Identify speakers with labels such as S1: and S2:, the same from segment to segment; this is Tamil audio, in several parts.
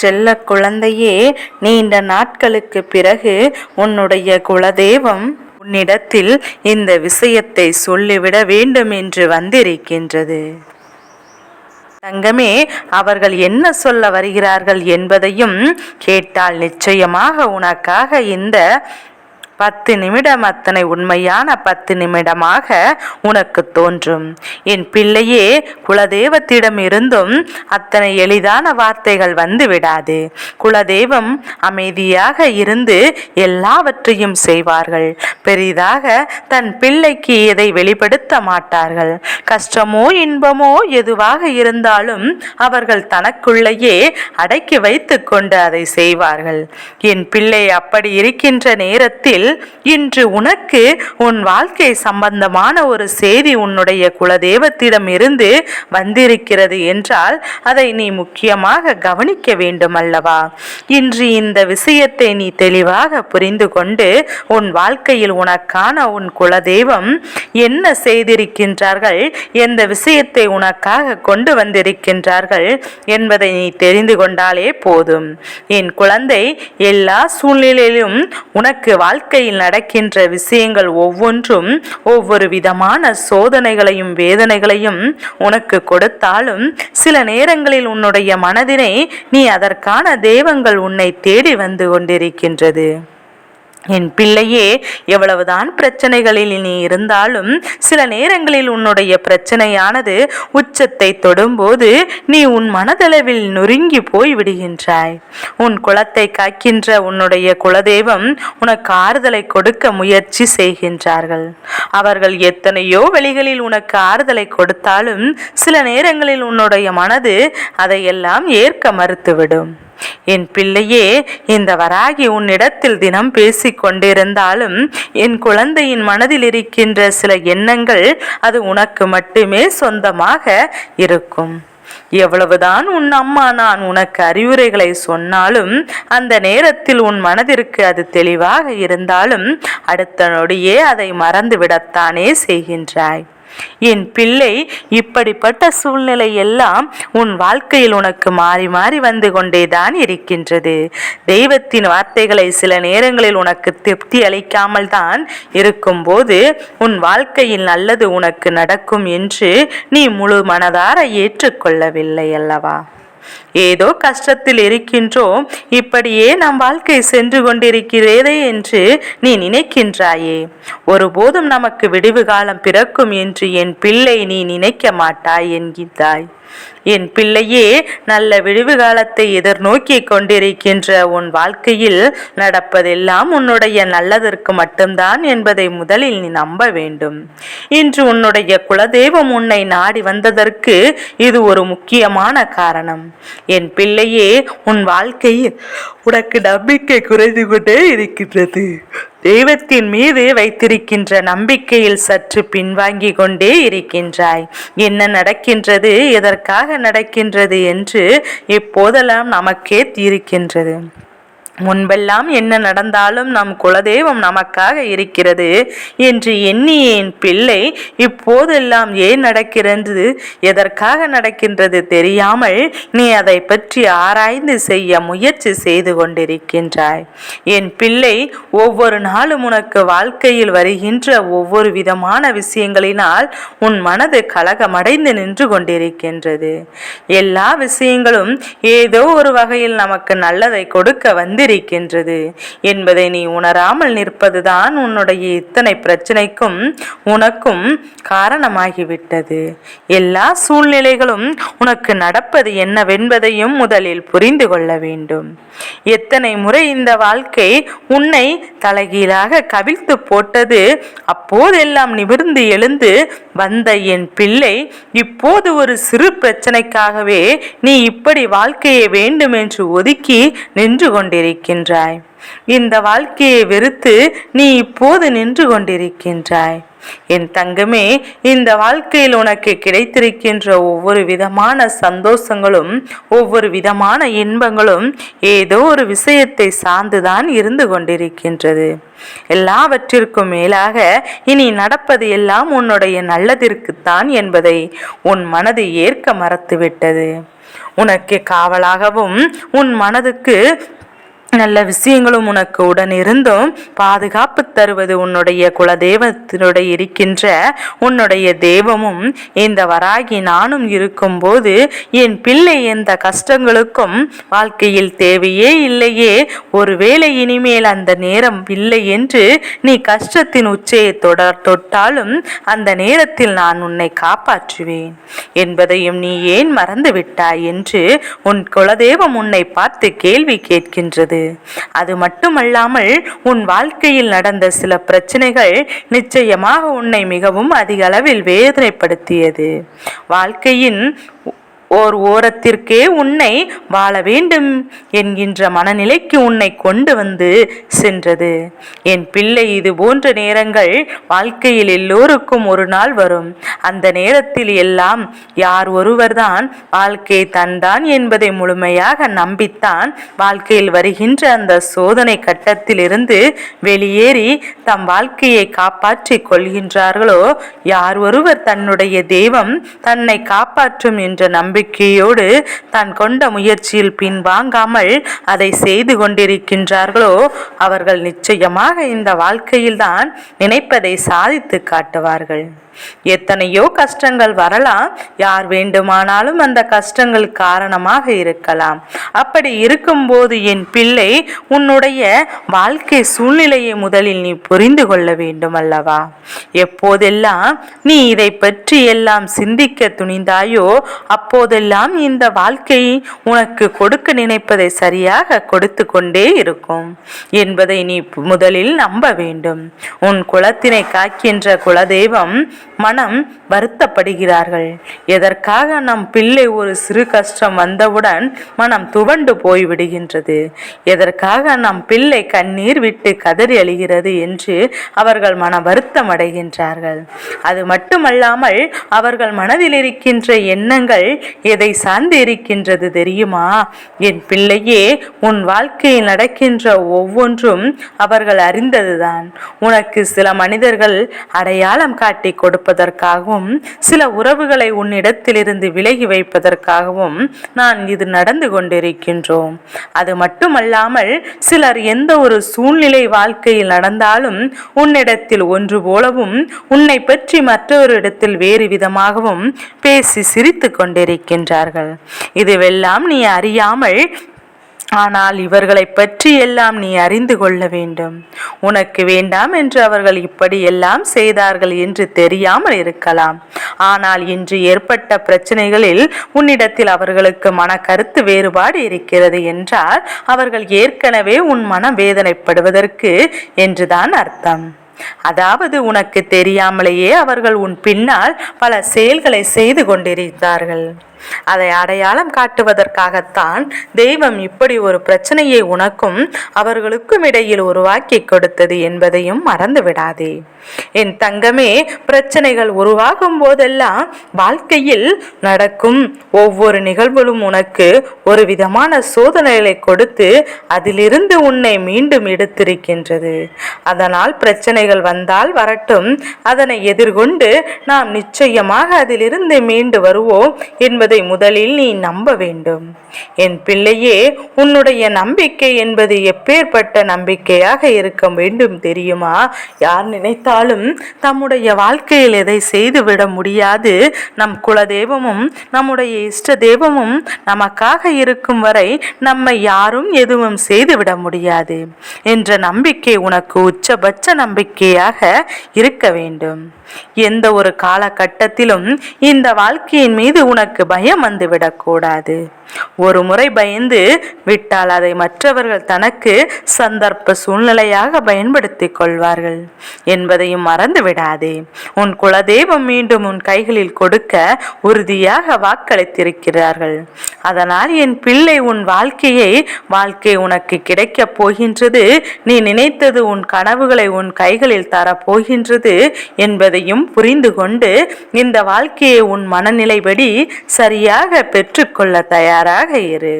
S1: செல்ல குழந்தையே நீண்ட நாட்களுக்கு பிறகு உன்னுடைய குலதெய்வம் உன்னிடத்தில் இந்த விஷயத்தை சொல்லிவிட வேண்டும் என்று வந்திருக்கின்றது. தங்கமே அவர்கள் என்ன சொல்ல வருகிறார்கள் என்பதையும் கேட்டால் நிச்சயமாக உனக்காக இந்த பத்து நிமிடம் அத்தனை உண்மையான பத்து நிமிடமாக உனக்கு தோன்றும். என் பிள்ளையே குலதெய்வத்திடம் இருந்தும் அத்தனை எளிதான வார்த்தைகள் வந்து விடாது. குலதெய்வம் அமைதியாக இருந்து எல்லாவற்றையும் செய்வார்கள். பெரிதாக தன் பிள்ளைக்கு இதை வெளிப்படுத்த மாட்டார்கள். கஷ்டமோ இன்பமோ எதுவாக இருந்தாலும் அவர்கள் தனக்குள்ளேயே அடக்கி வைத்துக்கொண்டு அதை செய்வார்கள். என் பிள்ளை அப்படி இருக்கின்ற நேரத்தில் இன்று உனக்கு உன் வாழ்க்கை சம்பந்தமான ஒரு செய்தி உன்னுடைய குலதெய்வத்திடம் இருந்து வந்திருக்கிறது என்றால் அதை நீ முக்கியமாக கவனிக்க வேண்டும் அல்லவா? இன்று இந்த விஷயத்தை நீ தெளிவாக புரிந்து கொண்டு உன் வாழ்க்கையில் உனக்கான உன் குலதெய்வம் என்ன செய்திருக்கின்றார்கள் எந்த விஷயத்தை உனக்காக கொண்டு வந்திருக்கின்றார்கள் என்பதை நீ தெரிந்து கொண்டாலே போதும். என் குழந்தை எல்லா சூழ்நிலையிலும் உனக்கு வாழ்க்கை வாழ்க்கையில் நடக்கின்ற விஷயங்கள் ஒவ்வொன்றும் ஒவ்வொரு விதமான சோதனைகளையும் வேதனைகளையும் உனக்கு கொடுத்தாலும் சில நேரங்களில் உன்னுடைய மனதினை நீ அதற்கான தெய்வங்கள் உன்னை தேடி வந்து கொண்டிருக்கின்றது. என் பிள்ளையே எவ்வளவுதான் பிரச்சனைகளில் நீ இருந்தாலும் சில நேரங்களில் உன்னுடைய பிரச்சனையானது உச்சத்தை தொடும்போது நீ உன் மனதளவில் நொறுங்கி போய் விடுகின்றாய் உன் குலத்தை காக்கின்ற உன்னுடைய குலதெய்வம் உனக்கு ஆறுதலை கொடுக்க முயற்சி செய்கின்றார்கள். அவர்கள் எத்தனையோ வழிகளில் உனக்கு ஆறுதலை கொடுத்தாலும் சில நேரங்களில் உன்னுடைய மனது அதையெல்லாம் ஏற்க மறுத்துவிடும். என் பிள்ளையே இந்த வராகி உன்னிடத்தில் தினம் பேசிக் கொண்டிருந்தாலும் என் குழந்தையின் மனதில் இருக்கின்ற சில எண்ணங்கள் அது உனக்கு மட்டுமே சொந்தமாக இருக்கும். எவ்வளவுதான் உன் அம்மா நான் உனக்கு அறிவுரைகளை சொன்னாலும் அந்த நேரத்தில் உன் மனதிற்கு அது தெளிவாக இருந்தாலும் அடுத்த நொடியே அதை மறந்துவிடத்தானே செய்கின்றாய். என் பிள்ளை இப்படிப்பட்ட சூழ்நிலை எல்லாம் உன் வாழ்க்கையில் உனக்கு மாறி மாறி வந்து கொண்டேதான் இருக்கின்றது. தெய்வத்தின் வார்த்தைகளை சில நேரங்களில் உனக்கு திருப்தி அளிக்காமல் தான் இருக்கும்போது உன் வாழ்க்கையில் நல்லது உனக்கு நடக்கும் என்று நீ முழு மனதார ஏற்றுக்கொள்ளவில்லை அல்லவா? ஏதோ கஷ்டத்தில் இருக்கின்றோம் இப்படியே நம் வாழ்க்கை சென்று கொண்டிருக்கிறதே என்று நீ நினைக்கின்றாயே. ஒருபோதும் நமக்கு விடிவு காலம் பிறக்கும் என்று என் பிள்ளை நீ நினைக்க மாட்டாய் என்கிறாய். என் பிள்ளையே நல்ல விழிவு காலத்தை எதிர்நோக்கி கொண்டிருக்கின்ற உன் வாழ்க்கையில் நடப்பதெல்லாம் உன்னுடைய நல்லதற்கு மட்டும்தான் என்பதை முதலில் நீ நம்ப வேண்டும். இன்று உன்னுடைய குலதெய்வம் உன்னை நாடி வந்ததற்கு இது ஒரு முக்கியமான காரணம். என் பிள்ளையே உன் வாழ்க்கையில் உனக்கு நம்பிக்கை குறைந்து கொண்டே இருக்கின்றது. தெய்வத்தின் மீது வைத்திருக்கின்ற நம்பிக்கையில் சற்று பின்வாங்கி கொண்டே இருக்கின்றாய். என்ன நடக்கின்றது? எதற்காக நடக்கின்றது என்று இப்போதெல்லாம் நமக்கே தீர்க்கின்றது. முன்பெல்லாம் என்ன நடந்தாலும் நம் குலதெய்வம் நமக்காக இருக்கிறது என்று எண்ணிய என் பிள்ளை. இப்போதெல்லாம் ஏன் நடக்கிறது? எதற்காக நடக்கின்றது தெரியாமல் நீ அதை பற்றி ஆராய்ந்து செய்ய முயற்சி செய்து கொண்டிருக்கின்றாய். என் பிள்ளை ஒவ்வொரு நாளும் உனக்கு வாழ்க்கையில் வருகின்ற ஒவ்வொரு விதமான விஷயங்களினால் உன் மனது கலகமடைந்து நின்று கொண்டிருக்கின்றது. எல்லா விஷயங்களும் ஏதோ ஒரு வகையில் நமக்கு நல்லதை கொடுக்க வந்து இருக்கின்றது என்பதை நீ உணராமல் நிற்பதுதான் உன்னுடைய இத்தனை பிரச்சனைக்கும் உனக்கும் காரணமாகிவிட்டது. எல்லா சூழ்நிலைகளும் உனக்கு நடப்பது என்னவென்பதையும் முதலில் புரிந்து கொள்ள வேண்டும். எத்தனை முறை இந்த வாழ்க்கை உன்னை தலைகீழாக கவிழ்த்து போட்டது அப்போதெல்லாம் நிமிர்ந்து எழுந்து வந்த என் பிள்ளை இப்போது ஒரு சிறு பிரச்சனைக்காகவே நீ இப்படி வாழ்க்கையை வேண்டும் என்று ஒதுக்கி நின்று கொண்டிருக்க கொண்டிருக்கின்றாய் இந்த வாழ்க்கையை வெறுத்து நீ இப்போது நின்று கொண்டிருக்கின்றாய். என் தங்கமே இந்த வாழ்க்கையில் உனக்கு கிடைத்திருக்கின்ற ஒவ்வொரு விதமான சந்தோஷங்களும் ஒவ்வொரு விதமான இன்பங்களும் ஏதோ ஒரு விஷயத்தை சார்ந்துதான் இருந்து கொண்டிருக்கின்றது. எல்லாவற்றிற்கும் மேலாக இனி நடப்பது எல்லாம் உன்னுடைய நல்லதிற்குத்தான் என்பதை உன் மனது ஏற்க மறத்துவிட்டது. உனக்கு காவலாகவும் உன் மனதுக்கு நல்ல விஷயங்களும் உனக்கு உடன் இருந்தும் பாதுகாப்பு தருவது உன்னுடைய குலதெய்வத்தினுடைய இருக்கின்ற உன்னுடைய தெய்வமும் இந்த வராகி நானும் இருக்கும்போது என் பிள்ளை எந்த கஷ்டங்களுக்கும் வாழ்க்கையில் தேவையே இல்லையே. ஒருவேளை இனிமேல் அந்த நேரம் இல்லை என்று நீ கஷ்டத்தின் உச்சையை தொடர் தொட்டாலும் அந்த நேரத்தில் நான் உன்னை காப்பாற்றுவேன். என்பதையும் நீ ஏன் மறந்துவிட்டாய் என்று உன் குலதெய்வம் உன்னை பார்த்து கேள்வி கேட்கின்றது. அது மட்டுமல்லாமல் உன் வாழ்க்கையில் நடந்த சில பிரச்சனைகள் நிச்சயமாக உன்னை மிகவும் அதிக அளவில் வேதனைப்படுத்தியது. வாழ்க்கையின் ஓர் ஓரத்திற்கே உன்னை வாழ வேண்டும் என்கின்ற மனநிலைக்கு உன்னை கொண்டு வந்து சென்றது. என் பிள்ளை இது போன்ற நேரங்கள் வாழ்க்கையில் எல்லோருக்கும் ஒரு நாள் வரும். அந்த நேரத்தில் எல்லாம் யார் ஒருவர்தான் வாழ்க்கை தந்தான் என்பதை முழுமையாக நம்பித்தான் வாழ்க்கையில் வருகின்ற அந்த சோதனை கட்டத்திலிருந்து வெளியேறி தம் வாழ்க்கையை காப்பாற்றிக் கொள்கின்றார்களோ யார் ஒருவர் தன்னுடைய தெய்வம் தன்னை காப்பாற்றும் என்ற நம்பிக்கை நம்பிக்கையோடு தான் கொண்ட முயற்சியில் பின்வாங்காமல் அதை செய்து கொண்டிருக்கின்றார்களோ அவர்கள் நிச்சயமாக இந்த வாழ்க்கையில்தான் நினைப்பதை சாதித்து காட்டுவார்கள். எத்தனையோ கஷ்டங்கள் வரலாம். யார் வேண்டுமானாலும் அந்த கஷ்டங்கள் காரணமாக இருக்கலாம். அப்படி இருக்கும்போது என் பிள்ளை உன்னுடைய வாழ்க்கை சூழ்நிலையை முதலில் நீ புரிந்து கொள்ள வேண்டும் அல்லவா எப்போதெல்லாம் நீ இதை பற்றி எல்லாம் சிந்திக்க துணிந்தாயோ அப்போதெல்லாம் இந்த வாழ்க்கை உனக்கு கொடுக்க நினைப்பதை சரியாக கொடுத்து கொண்டே இருக்கும். என்பதை நீ முதலில் நம்ப வேண்டும். உன் குலத்தினை காக்கின்ற குலதெய்வம் மனம் வருத்தப்படுகிறார்கள். எதற்காக நம் பிள்ளை ஒரு சிறு கஷ்டம் வந்தவுடன் மனம் துவண்டு போய்விடுகின்றது? எதற்காக நம் பிள்ளை கண்ணீர் விட்டு கதறி அழுகிறது என்று அவர்கள் மன வருத்தம் அடைகின்றார்கள் அது மட்டுமல்லாமல் அவர்கள் மனதில் இருக்கின்ற எண்ணங்கள் எதை சார்ந்து இருக்கின்றது தெரியுமா? என் பிள்ளையே உன் வாழ்க்கையில் நடக்கின்ற ஒவ்வொன்றும் அவர்கள் அறிந்ததுதான். உனக்கு சில மனிதர்கள் அடையாளம் காட்டி கொடுப்பதற்காகவும் சில உறவுகளை உன்னிடத்திலிருந்து விலகி வைப்பதற்காகவும் நான் இது நடந்து கொண்டிருக்கின்றோம். அது மட்டுமல்லாமல் சிலர் எந்த ஒரு சூழ்நிலை வாழ்க்கையில் நடந்தாலும் உன்னிடத்தில் ஒன்று போலவும் உன்னை பற்றி மற்றொரு வேறு விதமாகவும் பேசி சிரித்து கொண்டிருக்கின்றார்கள். இதுவெல்லாம் நீ அறியாமல் ஆனால் இவர்களை பற்றி எல்லாம் நீ அறிந்து கொள்ள வேண்டும். உனக்கு வேண்டாம் என்று அவர்கள் இப்படி எல்லாம் செய்தார்கள் என்று தெரியாமல் இருக்கலாம். ஆனால் இன்று ஏற்பட்ட பிரச்சனைகளில் உன்னிடத்தில் அவர்களுக்கு மன கருத்து வேறுபாடு இருக்கிறது என்றால் அவர்கள் ஏற்கனவே உன் மன வேதனைப்படுவதற்கு என்றுதான் அர்த்தம். அதாவது உனக்கு தெரியாமலேயே அவர்கள் உன் பின்னால் பல செயல்களை செய்து கொண்டிருந்தார்கள். அதை அடையாளம் காட்டுவதற்காகத்தான் தெய்வம் இப்படி ஒரு பிரச்சனையை உனக்கும் அவர்களுக்கும் இடையில் உருவாக்கி கொடுத்தது என்பதையும் மறந்து விடாதே என் தங்கமே பிரச்சனைகள் உருவாகும் போதெல்லாம் வாழ்க்கையில் நடக்கும் ஒவ்வொரு நிகழ்வுகளும் உனக்கு ஒரு விதமான சோதனைகளை கொடுத்து அதிலிருந்து உன்னை மீண்டும் எடுத்திருக்கின்றது. அதனால் பிரச்சனைகள் வந்தால் வரட்டும். அதனை எதிர்கொண்டு நாம் நிச்சயமாக அதிலிருந்து மீண்டு வருவோம் என்பது என்பதை முதலில் நீ நம்ப வேண்டும். என் பிள்ளையே உன்னுடைய நம்பிக்கை என்பது எப்பேற்பட்ட நம்பிக்கையாக இருக்க வேண்டும் தெரியுமா? யார் நினைத்தாலும் தம்முடைய வாழ்க்கையில் எதை செய்துவிட முடியாது. நம் குலதெய்வமும் நம்முடைய இஷ்ட தெய்வமும் நமக்காக இருக்கும் வரை நம்மை யாரும் எதுவும் செய்துவிட முடியாது. என்ற நம்பிக்கை உனக்கு உச்சபட்ச நம்பிக்கையாக இருக்க வேண்டும். எந்த ஒரு காலகட்டத்திலும் இந்த வாழ்க்கையின் மீது உனக்கு பயம் வந்துவிடக்கூடாது. ஒரு முறை பயந்து விட்டால் அதை மற்றவர்கள் தனக்கு சந்தர்ப்ப சூழ்நிலையாக பயன்படுத்திக் கொள்வார்கள். என்பதையும் மறந்து விடாதே. உன் குலதெய்வம் மீண்டும் உன் கைகளில் கொடுக்க உறுதியாக வாக்களித்திருக்கிறார்கள். அதனால் என் பிள்ளை உன் வாழ்க்கையை வாழ்க்கை உனக்கு கிடைக்கப் போகின்றது. நீ நினைத்தது உன் கனவுகளை உன் கைகளில் தரப்போகின்றது என்பதையும் புரிந்து கொண்டு இந்த வாழ்க்கையை உன் மனநிலைப்படி சரியாக பெற்றுக்கொள்ள தயாராக இரு.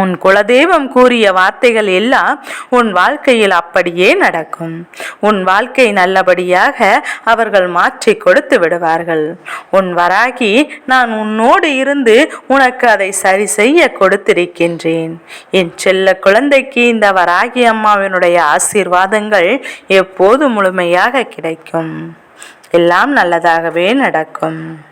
S1: உன் குலதெய்வம் கூறிய வார்த்தைகள் எல்லாம் உன் வாழ்க்கையில் அப்படியே நடக்கும். உன் வாழ்க்கை நல்லபடியாக அவர்கள் மாற்றி கொடுத்து விடுவார்கள். உன் வராகி நான் உன்னோடு இருந்து உனக்கு அதை சரி செய்ய கொடுத்திருக்கின்றேன். என் செல்ல குழந்தைக்கு இந்த வராகி அம்மாவினுடைய ஆசீர்வாதங்கள் எப்போது முழுமையாக கிடைக்கும்? எல்லாம் நல்லதாகவே நடக்கும்.